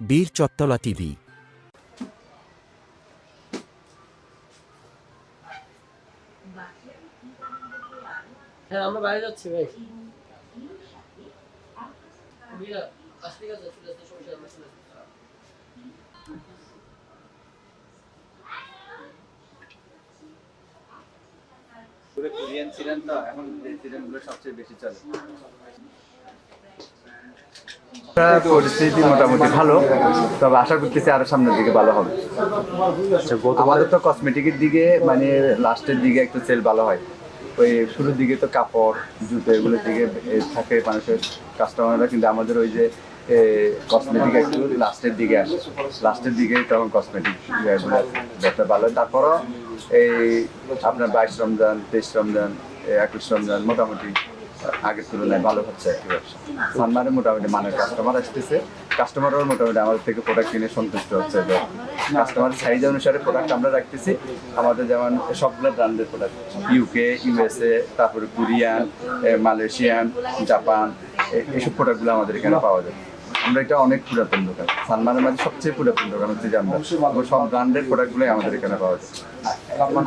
বীর চত্তলা টিভি। হ্যাঁ আমরা বাইরে যাচ্ছি ভাই। কোরিয়ান তো এখন সবচেয়ে বেশি চলে। পরিস্থিতি মোটামুটি ভালো তবে আশা করতেছি আরও সামনের দিকে ভালো হবে। আমাদের তো কসমেটিকের দিকে মানে লাস্টের দিকে একটু সেল ভালো হয়। ওই শুরুর দিকে তো কাপড় জুতো এগুলোর দিকে থাকে মানুষের কাস্টমাররা কিন্তু আমাদের ওই যে কসমেটিক একটু লাস্টের দিকে আসে। লাস্টের দিকে তখন কসমেটিক ব্যবসা ভালো তারপরও এই আপনার বাইশ রমজান তেইশ রমজান একুশ রমজান মোটামুটি আগের তুলনায় ভালো হচ্ছে। আর ব্যবসা সানমারে মোটামুটি মানের কাস্টমার আসতেছে। কাস্টমারও মোটামুটি আমাদের থেকে প্রোডাক্ট কিনে সন্তুষ্ট হচ্ছে। কাস্টমার সাইজ অনুসারে প্রোডাক্ট আমরা রাখতেছি। আমাদের যেমন সবগুলো ব্র্যান্ডের প্রোডাক্ট ইউকে ইউএসএ তারপরে কোরিয়ান মালয়েশিয়ান জাপান এইসব প্রোডাক্টগুলো আমাদের এখানে পাওয়া যায়। আমরা এটা অনেক পুরাতন দোকান। সালমানের মাঝে সবচেয়ে পুরাতন দোকান হচ্ছে আমরা সব ব্র্যান্ডের প্রোডাক্টগুলোই আমাদের এখানে পাওয়া যায়।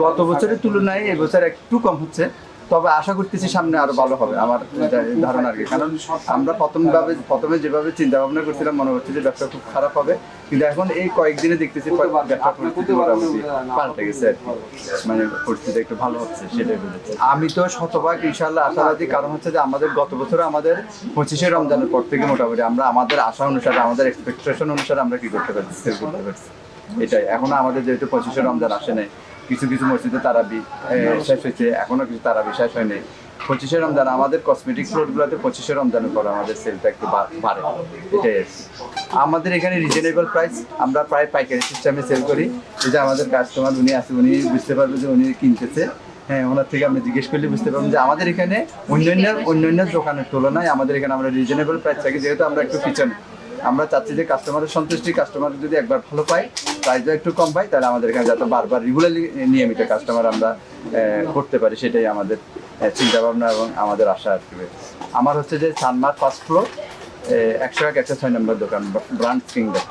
গত বছরের তুলনায় এবছর একটু কম হচ্ছে। তবে আশা করতেছি সামনে আরও ভালো হবে আমার ধারণা আর কি। কারণ আমরা প্রথম ভাবে প্রথমে যেভাবে চিন্তা ভাবনা করছিলাম মনে হচ্ছে যে ব্যবসা খুব খারাপ হবে। কিন্তু এখন এই কয়েকদিনে দেখতেছি ব্যবসা পাল্টে গেছে আর মানে পরিস্থিতি একটু ভালো হচ্ছে সেটাই আমি তো শতভাগ ইনশাল্লাহ আশাবাদী। কারণ হচ্ছে যে আমাদের গত বছর আমাদের পঁচিশে রমজানের পর থেকে মোটামুটি আমরা আমাদের আশা অনুসারে আমাদের এক্সপেকটেশন অনুসারে আমরা কি করতে পারছি সেল করতে পারছি। এটাই। এখনও আমাদের যেহেতু পঁচিশে রমজান আসে নাই কিছু কিছু মসজিদে তারাবি শেষ হয়েছে, এখনও কিছু তারাবি শেষ হয়নি। পঁচিশে রমজান, আমাদের কসমেটিক ফ্লোরগুলোতে পঁচিশে রমজানের পর আমাদের সেলটা একটু বাড়ে। এটাই আমাদের এখানে রিজনেবল প্রাইস আমরা প্রায় পাইকারি সিস্টেমে সেল করি। যে আমাদের কাস্টমার উনি আছে, উনি বুঝতে পারবে যে উনি কিনতেছে। হ্যাঁ ওনার থেকে আমরা জিজ্ঞেস করলে বুঝতে পারবেন যে আমাদের এখানে অন্যান্য অন্যান্য দোকানের তুলনায় আমাদের এখানে আমরা রিজনেবল প্রাইস থাকি, যেহেতু আমরা একটু পিছনে। আমরা চাচ্ছি যে কাস্টমারের সন্তুষ্টি কাস্টমার যদি একবার ভালো পাই প্রাইস একটু কম পাই তাহলে আমাদের এখানে যাতে বারবার রেগুলারলি নিয়মিত কাস্টমার আমরা করতে পারি, সেটাই আমাদের চিন্তা ভাবনা এবং আমাদের আশা কি। আমার হচ্ছে যে সানমার ফার্স্ট ফ্লোর একশো এক, একশো ছয় নম্বর দোকান ব্রান্ড কিংডম।